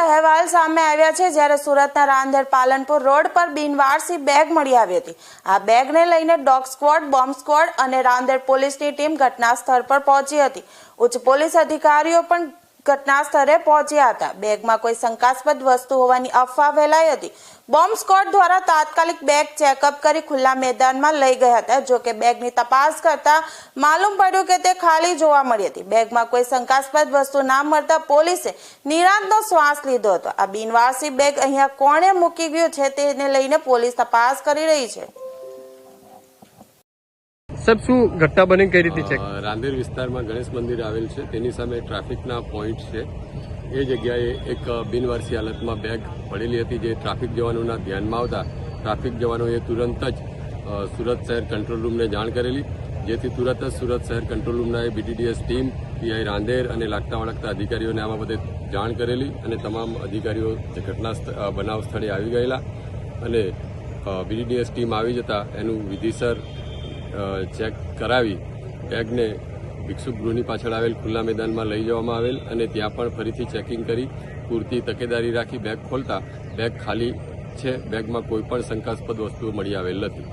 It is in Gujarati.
અહેવાલ સામે આવ્યા છે જ્યારે સુરતના રાંદેર પાલનપુર રોડ પર બિનવારસી બેગ મળી આવી હતી. આ બેગને લઈને ડોગ સ્ક્વોડ, બોમ્બ સ્ક્વોડ અને રાંદેર પોલીસની ટીમ ઘટના સ્થળ પર પહોંચી હતી. ઉચ્ચ પોલીસ અધિકારીઓ પણ ઘટના સ્થળે પહોંચ્યા હતા. બેગમાં કોઈ શંકાસ્પદ વસ્તુ હોવાની અફવા ફેલાઈ હતી. બોમ્બ સ્ક્વોડ દ્વારા તાત્કાલિક બેગ ચેકઅપ કરી ખુલ્લા મેદાનમાં લઈ ગયા હતા. જો કે બેગની તપાસ કરતા માલુમ પડ્યું કે તે ખાલી જોવા મળી હતી. બેગમાં કોઈ શંકાસ્પદ વસ્તુ ના મળતા પોલીસે નિરાંતનો શ્વાસ લીધો હતો. આ બિનવારસી બેગ અહીંયા કોણે મૂકી ગયું છે તેને લઈને પોલીસ તપાસ કરી રહી છે. સાહેબ, શું ઘટના બની કઈ રીતે છે રાંદેર વિસ્તારમાં ગણેશ મંદિર આવેલ છે. તેની સામે ટ્રાફિકના પોઈન્ટ છે. એ જગ્યાએ એક બિનવારસી હાલતમાં બેગ પડેલી હતી જે ટ્રાફિક જવાનોના ધ્યાનમાં આવતા ટ્રાફિક જવાનોએ તુરંત જ સુરત શહેર કંટ્રોલ રૂમને જાણ કરેલી, જેથી તુરત જ સુરત શહેર કંટ્રોલ રૂમના બીટીડીએસ ટીમ પીઆઈ રાંદેર અને લાગતા વળગતા અધિકારીઓને આ બધે જાણ કરેલી અને તમામ અધિકારીઓ ઘટના બનાવ સ્થળે આવી ગયેલા. અને બીડીડીએસ ટીમ આવી જતા એનું વિધિસર ચેક કરાવી. બેગને ભિક્ષુક ગૃહની પાછળ આવેલ ખુલ્લા મેદાનમાં લઈ જવામાં આવેલ અને ત્યાં પણ ફરીથી ચેકિંગ કરી, પૂરતી તકેદારી રાખી બેગ ખોલતા, બેગ ખાલી છે, બેગમાં કોઈ પણ શંકાસ્પદ વસ્તુઓ મળી આવેલ નથી.